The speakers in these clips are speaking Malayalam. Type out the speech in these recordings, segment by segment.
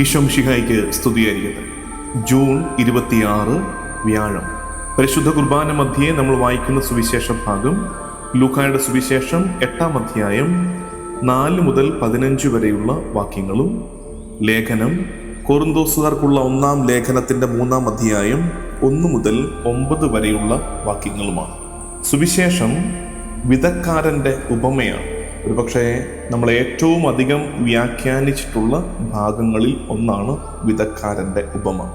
ഈശോം ഷിഹായിക്ക് സ്തുതിയായിരിക്കട്ടെ. ജൂൺ ഇരുപത്തിയാറ് വ്യാഴം. പരിശുദ്ധ കുർബാന മധ്യേ നമ്മൾ വായിക്കുന്ന സുവിശേഷ ഭാഗം ലൂക്കായുടെ സുവിശേഷം എട്ടാം അധ്യായം നാല് മുതൽ പതിനഞ്ച് വരെയുള്ള വാക്യങ്ങളും ലേഖനം കോറിന്തോസുകാർക്കുള്ള ഒന്നാം ലേഖനത്തിന്റെ മൂന്നാം അധ്യായം ഒന്ന് മുതൽ ഒമ്പത് വരെയുള്ള വാക്യങ്ങളുമാണ്. സുവിശേഷം വിധക്കാരന്റെ ഉപമയാണ്. ഒരുപക്ഷെ നമ്മൾ ഏറ്റവും അധികം വ്യാഖ്യാനിച്ചിട്ടുള്ള ഭാഗങ്ങളിൽ ഒന്നാണ് വിധക്കാരന്റെ ഉപമ.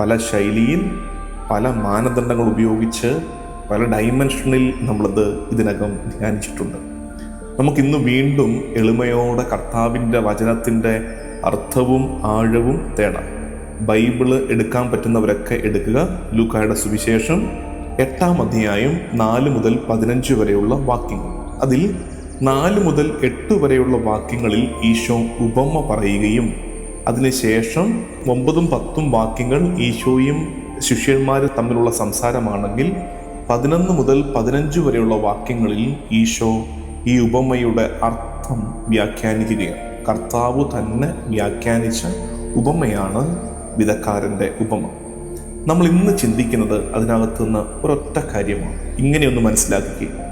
പല ശൈലിയിൽ പല മാനദണ്ഡങ്ങൾ ഉപയോഗിച്ച് പല ഡൈമെൻഷനിൽ നമ്മളത് ഇതിനകം ധ്യാനിച്ചിട്ടുണ്ട്. നമുക്കിന്ന് വീണ്ടും എളിമയോടെ കർത്താവിന്റെ വചനത്തിന്റെ അർത്ഥവും ആഴവും തേടാം. ബൈബിൾ എടുക്കാൻ പറ്റുന്നവരൊക്കെ എടുക്കുക. ലൂക്കായുടെ സുവിശേഷം എട്ടാം അധ്യായം നാല് മുതൽ പതിനഞ്ച് വരെയുള്ള വാക്യങ്ങൾ. അതിൽ നാല് മുതൽ എട്ട് വരെയുള്ള വാക്യങ്ങളിൽ ഈശോ ഉപമ പറയുകയും അതിനുശേഷം ഒമ്പതും പത്തും വാക്യങ്ങൾ ഈശോയും ശിഷ്യന്മാരും തമ്മിലുള്ള സംസാരമാണെങ്കിൽ പതിനൊന്ന് മുതൽ പതിനഞ്ച് വരെയുള്ള വാക്യങ്ങളിൽ ഈശോ ഈ ഉപമയുടെ അർത്ഥം വ്യാഖ്യാനിക്കുകയാണ്. കർത്താവ് തന്നെ വ്യാഖ്യാനിച്ച ഉപമയാണ് വിധക്കാരന്റെ ഉപമ. നമ്മൾ ഇന്ന് ചിന്തിക്കുന്നത് അതിനകത്തുനിന്ന് ഒരൊറ്റ കാര്യമാണ്. ഇങ്ങനെയൊന്ന് മനസ്സിലാക്കുക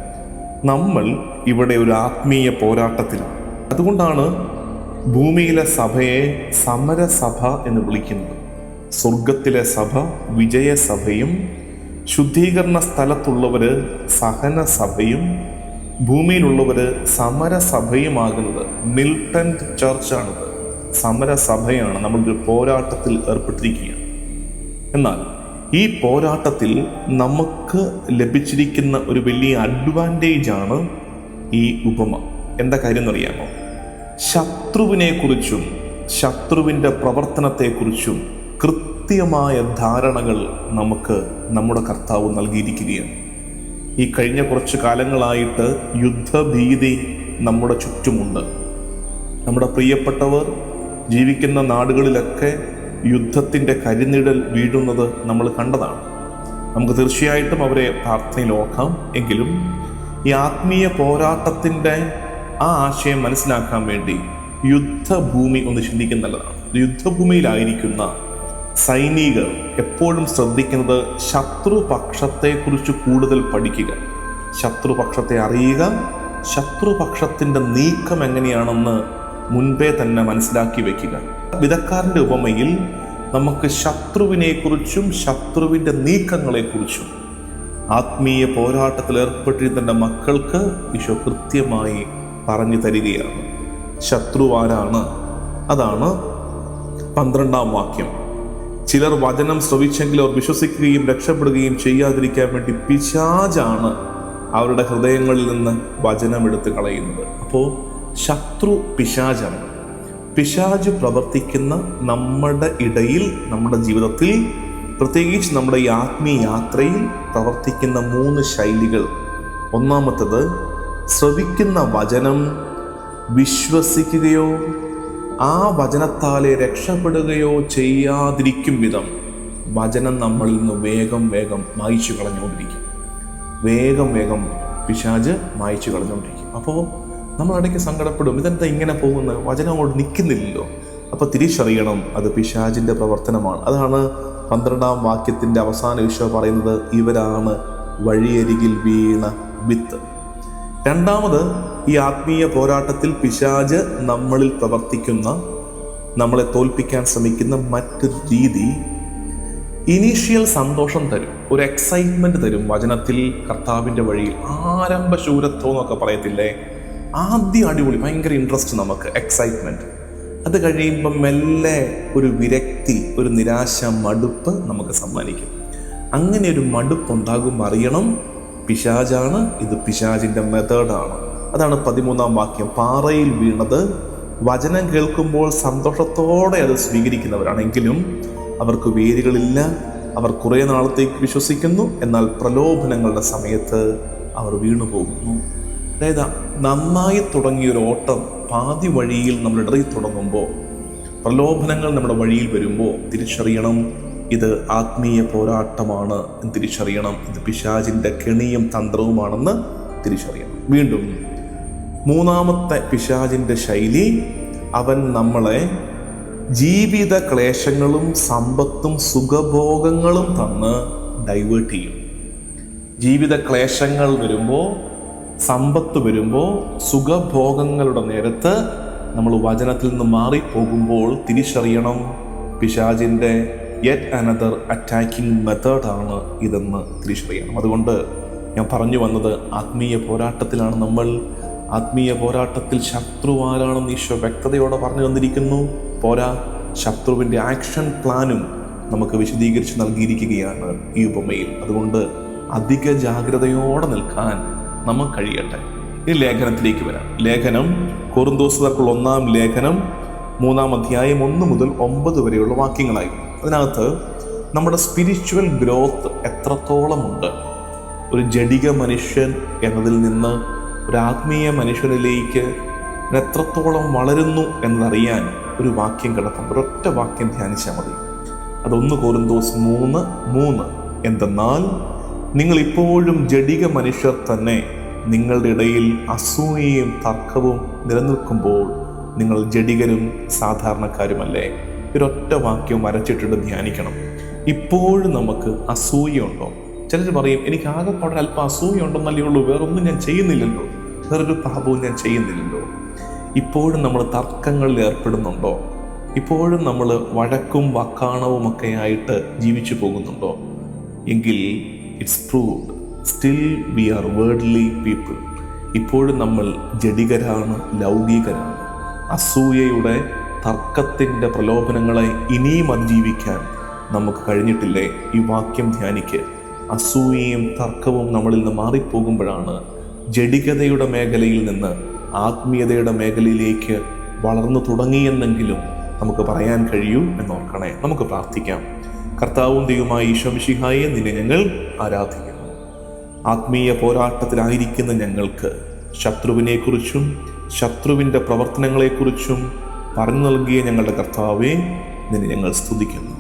നമ്മൾ ഇവിടെ ഒരു ആത്മീയ പോരാട്ടത്തിലാണ് അതുകൊണ്ടാണ് ഭൂമിയിലെ സഭയെ സമരസഭ എന്ന് വിളിക്കുന്നത്. സ്വർഗത്തിലെ സഭ വിജയസഭയും ശുദ്ധീകരണ സ്ഥലത്തുള്ളവര് സഹനസഭയും ഭൂമിയിലുള്ളവര് സമരസഭയുമാകുന്നത് മിൽട്ടന്റ് ചർച്ചാണത്. സമരസഭയാണ് നമ്മളൊരു പോരാട്ടത്തിൽ ഏർപ്പെട്ടിരിക്കുകയാണ്. എന്നാൽ ഈ പോരാട്ടത്തിൽ നമുക്ക് ലഭിച്ചിരിക്കുന്ന ഒരു വലിയ അഡ്വാന്റേജ് ആണ് ഈ ഉപമ. എന്താ കാര്യം എന്നറിയാമോ? ശത്രുവിനെ കുറിച്ചും ശത്രുവിന്റെ പ്രവർത്തനത്തെക്കുറിച്ചും കൃത്യമായ ധാരണകൾ നമുക്ക് നമ്മുടെ കർത്താവ് നൽകിയിരിക്കുകയാണ്. ഈ കഴിഞ്ഞ കുറച്ച് കാലങ്ങളായിട്ട് യുദ്ധഭീതി നമ്മുടെ ചുറ്റുമുണ്ട്. നമ്മുടെ പ്രിയപ്പെട്ടവർ ജീവിക്കുന്ന നാടുകളിലൊക്കെ യുദ്ധത്തിന്റെ കരിനിഴൽ വീഴുന്നത് നമ്മൾ കണ്ടതാണ്. നമുക്ക് തീർച്ചയായിട്ടും അവരെ പ്രാർത്ഥനയിൽ ഓർക്കാം എങ്കിലും ഈ ആത്മീയ പോരാട്ടത്തിന്റെ ആ ആശയം മനസ്സിലാക്കാൻ വേണ്ടി യുദ്ധഭൂമി ഒന്ന് ചിന്തിക്കുന്ന നല്ലതാണ്. യുദ്ധഭൂമിയിലായിരിക്കുന്ന സൈനികർ എപ്പോഴും ശ്രദ്ധിക്കുന്നത് ശത്രുപക്ഷത്തെക്കുറിച്ച് കൂടുതൽ പഠിക്കുക. ശത്രുപക്ഷത്തെ അറിയുക ശത്രുപക്ഷത്തിന്റെ നീക്കം എങ്ങനെയാണെന്ന് മുൻപേ തന്നെ മനസ്സിലാക്കി വെക്കുക. വിധക്കാരന്റെ ഉപമയിൽ നമുക്ക് ശത്രുവിനെക്കുറിച്ചും ശത്രുവിന്റെ നീക്കങ്ങളെക്കുറിച്ചും ആത്മീയ പോരാട്ടത്തിൽ ഏർപ്പെട്ടിരുന്ന മക്കൾക്ക് ഈശോ കൃത്യമായി പറഞ്ഞു തരികയാണ്. ശത്രു ആരാണ്? അതാണ് പന്ത്രണ്ടാം വാക്യം. ചിലർ വചനം ശ്രവിച്ചെങ്കിൽ അവർ വിശ്വസിക്കുകയും രക്ഷപ്പെടുകയും ചെയ്യാതിരിക്കാൻ വേണ്ടി പിശാജാണ് അവരുടെ ഹൃദയങ്ങളിൽ നിന്ന് വചനം എടുത്തു കളയുന്നത് അപ്പോൾ ശത്രു പിശാചാണ്. പിശാജ് പ്രവർത്തിക്കുന്ന നമ്മുടെ ഇടയിൽ നമ്മുടെ ജീവിതത്തിൽ പ്രത്യേകിച്ച് നമ്മുടെ ഈ ആത്മീയ യാത്രയിൽ പ്രവർത്തിക്കുന്ന മൂന്ന് ശൈലികൾ. ഒന്നാമത്തത് ശ്രവിക്കുന്ന വചനം വിശ്വസിക്കുകയോ ആ വചനത്താലെ രക്ഷപ്പെടുകയോ ചെയ്യാതിരിക്കും വിധം വചനം നമ്മളിൽ നിന്ന് വേഗം വേഗം മായിച്ചു കളഞ്ഞുകൊണ്ടിരിക്കും. വേഗം വേഗം പിശാജ് മായിച്ചു കളഞ്ഞുകൊണ്ടിരിക്കും. അപ്പോൾ നമ്മൾ ഇടയ്ക്ക് സങ്കടപ്പെടും. ഇതെന്താ ഇങ്ങനെ പോകുന്ന വചനം അങ്ങോട്ട് നിൽക്കുന്നില്ലല്ലോ. അപ്പോൾ തിരിച്ചറിയണം അത് പിശാജിന്റെ പ്രവർത്തനമാണ്. അതാണ് പന്ത്രണ്ടാം വാക്യത്തിന്റെ അവസാന വിഷയം പറയുന്നത് ഇവരാണ് വഴിയരികിൽ വീണ വിത്ത്. രണ്ടാമത് ഈ ആത്മീയ പോരാട്ടത്തിൽ പിശാജ് നമ്മളിൽ പ്രവർത്തിക്കുന്ന നമ്മളെ തോൽപ്പിക്കാൻ ശ്രമിക്കുന്ന മറ്റു രീതി ഇനീഷ്യൽ സന്തോഷം തരും. ഒരു എക്സൈറ്റ്മെന്റ് തരും വചനത്തിൽ കർത്താവിന്റെ വഴിയിൽ. ആരംഭ ശൂരത്വം എന്നൊക്കെ പറയത്തില്ലേ? ആദ്യം അടിപൊളി ഭയങ്കര ഇൻട്രസ്റ്റ് നമുക്ക് എക്സൈറ്റ്മെന്റ് അത് കഴിയുമ്പോൾ മെല്ലെ ഒരു വിരക്തി ഒരു നിരാശ മടുപ്പ് നമുക്ക് സമ്മാനിക്കും. അങ്ങനെ ഒരു മടുപ്പ് ഉണ്ടാകുമ്പോൾ അറിയണം പിശാജാണ് ഇത് പിശാജിന്റെ മെത്തേഡാണ് അതാണ് പതിമൂന്നാം വാക്യം പാറയിൽ വീണത്. വചനം കേൾക്കുമ്പോൾ സന്തോഷത്തോടെ അത് സ്വീകരിക്കുന്നവരാണെങ്കിലും അവർക്ക് വേരുകളില്ല അവർ കുറേ നാളത്തേക്ക് വിശ്വസിക്കുന്നു എന്നാൽ പ്രലോഭനങ്ങളുടെ സമയത്ത് അവർ വീണു പോകുന്നു അതായത് നന്നായി തുടങ്ങിയ ഒരു ഓട്ടം പാതി വഴിയിൽ നമ്മൾ ഇടറി തുടങ്ങുമ്പോൾ പ്രലോഭനങ്ങൾ നമ്മുടെ വഴിയിൽ വരുമ്പോൾ തിരിച്ചറിയണം ഇത് ആത്മീയ പോരാട്ടമാണ് തിരിച്ചറിയണം ഇത് പിശാചിന്റെ കെണിയും തന്ത്രവുമാണെന്ന് തിരിച്ചറിയണം. വീണ്ടും മൂന്നാമത്തെ പിശാചിന്റെ ശൈലി അവൻ നമ്മളെ ജീവിത ക്ലേശങ്ങളും സമ്പത്തും സുഖഭോഗങ്ങളും തന്ന് ഡൈവേർട്ട് ചെയ്യും. ജീവിത ക്ലേശങ്ങൾ വരുമ്പോൾ സമ്പത്ത് വരുമ്പോൾ സുഖഭോഗങ്ങളുടെ നേരത്ത് നമ്മൾ വചനത്തിൽ നിന്ന് മാറിപ്പോകുമ്പോൾ തിരിച്ചറിയണം. പിശാജിന്റെ യെറ്റ് അനദർ അറ്റാക്കിംഗ് മെത്തേഡാണ് ഇതെന്ന് തിരിച്ചറിയണം. അതുകൊണ്ട് ഞാൻ പറഞ്ഞു വന്നത് ആത്മീയ പോരാട്ടത്തിലാണ് നമ്മൾ. ആത്മീയ പോരാട്ടത്തിൽ ശത്രു ആരാണെന്ന് ഈശോ വ്യക്തതയോടെ പറഞ്ഞു തന്നിരിക്കുന്നു. പോരാ ശത്രുവിന്റെ ആക്ഷൻ പ്ലാനും നമുക്ക് വിശദീകരിച്ച് നൽകിയിരിക്കുകയാണ് ഈ ഉപമയിൽ. അതുകൊണ്ട് അധിക ജാഗ്രതയോടെ നിൽക്കാൻ നമുക്ക് കഴിയട്ടെ. ഇനി ലേഖനത്തിലേക്ക് വരാം. ലേഖനം കുറുന്തോസുകാർക്കുള്ള ഒന്നാം ലേഖനം മൂന്നാം അധ്യായം ഒന്ന് മുതൽ ഒമ്പത് വരെയുള്ള വാക്യങ്ങളായി. അതിനകത്ത് നമ്മുടെ സ്പിരിച്വൽ ഗ്രോത്ത് എത്രത്തോളമുണ്ട്? ഒരു ജഡിക മനുഷ്യൻ എന്നതിൽ നിന്ന് ഒരു ആത്മീയ മനുഷ്യനിലേക്ക് എത്രത്തോളം വളരുന്നു എന്നതറിയാൻ ഒരു വാക്യം കിടപ്പുണ്ട്. ഒരൊറ്റ വാക്യം ധ്യാനിച്ചാൽ മതി. അതൊന്ന് കോരുന്തോസ് മൂന്ന് മൂന്ന്. എന്തെന്നാൽ നിങ്ങൾ ഇപ്പോഴും ജഡിക മനുഷ്യർ തന്നെ. നിങ്ങളുടെ ഇടയിൽ അസൂയയും തർക്കവും നിലനിൽക്കുമ്പോൾ നിങ്ങൾ ജഡികനും സാധാരണക്കാരുമല്ലേ? ഒരൊറ്റ വാക്യം വരച്ചിട്ടിട്ട് ധ്യാനിക്കണം. ഇപ്പോഴും നമുക്ക് അസൂയുണ്ടോ ചിലർ പറയും എനിക്ക് ആകെപ്പാടെ അല്പം അസൂയ ഉണ്ടെന്നല്ലേ ഉള്ളൂ. വേറൊന്നും ഞാൻ ചെയ്യുന്നില്ലല്ലോ. വേറൊരു പാപവും ഞാൻ ചെയ്യുന്നില്ലല്ലോ. ഇപ്പോഴും നമ്മൾ തർക്കങ്ങളിൽ ഏർപ്പെടുന്നുണ്ടോ? ഇപ്പോഴും നമ്മൾ വഴക്കും വക്കാണവും ഒക്കെ ആയിട്ട് ജീവിച്ചു പോകുന്നുണ്ടോ? എങ്കിൽ it's proved still we are weirdly people ഇപ്പോഴും നമ്മൾ ജഡികരാണ് ലൗകികരാണ്. അസൂയയുടെ തർക്കത്തിന്റെ പ്രലോഭനങ്ങളെ ഇനിയും അതിജീവിക്കാൻ നമുക്ക് കഴിഞ്ഞിട്ടില്ലേ? ഈ വാക്യം ധ്യാനിക്ക്. അസൂയയും തർക്കവും നമ്മളിൽ നിന്ന് മാറിപ്പോകുമ്പോഴാണ് ജഡികതയുടെ മേഖലയിൽ നിന്ന് ആത്മീയതയുടെ മേഖലയിലേക്ക് വളർന്നു തുടങ്ങിയെന്നെങ്കിലും നമുക്ക് പറയാൻ കഴിയൂ എന്നോർക്കണേ. നമുക്ക് പ്രാർത്ഥിക്കാം. കർത്താവും ദൈവമായ ഈശോമിഷിഹായെ നിന്നെ ഞങ്ങൾ ആരാധിക്കുന്നു. ആത്മീയ പോരാട്ടത്തിലായിരിക്കുന്ന ഞങ്ങൾക്ക് ശത്രുവിനെക്കുറിച്ചും ശത്രുവിന്റെ പ്രവർത്തനങ്ങളെക്കുറിച്ചും പറഞ്ഞു നൽകിയ ഞങ്ങളുടെ കർത്താവെ നിന്നെ ഞങ്ങൾ സ്തുതിക്കുന്നു.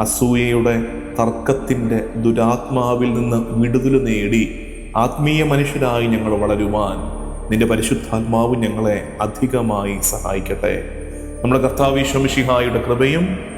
അസൂയയുടെ തർക്കത്തിന്റെ ദുരാത്മാവിൽ നിന്ന് വിടുതൽ നേടി ആത്മീയ മനുഷ്യരായി ഞങ്ങൾ വളരുവാൻ നിന്റെ പരിശുദ്ധാത്മാവ് ഞങ്ങളെ അധികമായി സഹായിക്കട്ടെ. നമ്മുടെ കർത്താവ് ശമിഷിഹായുടെ കൃപയും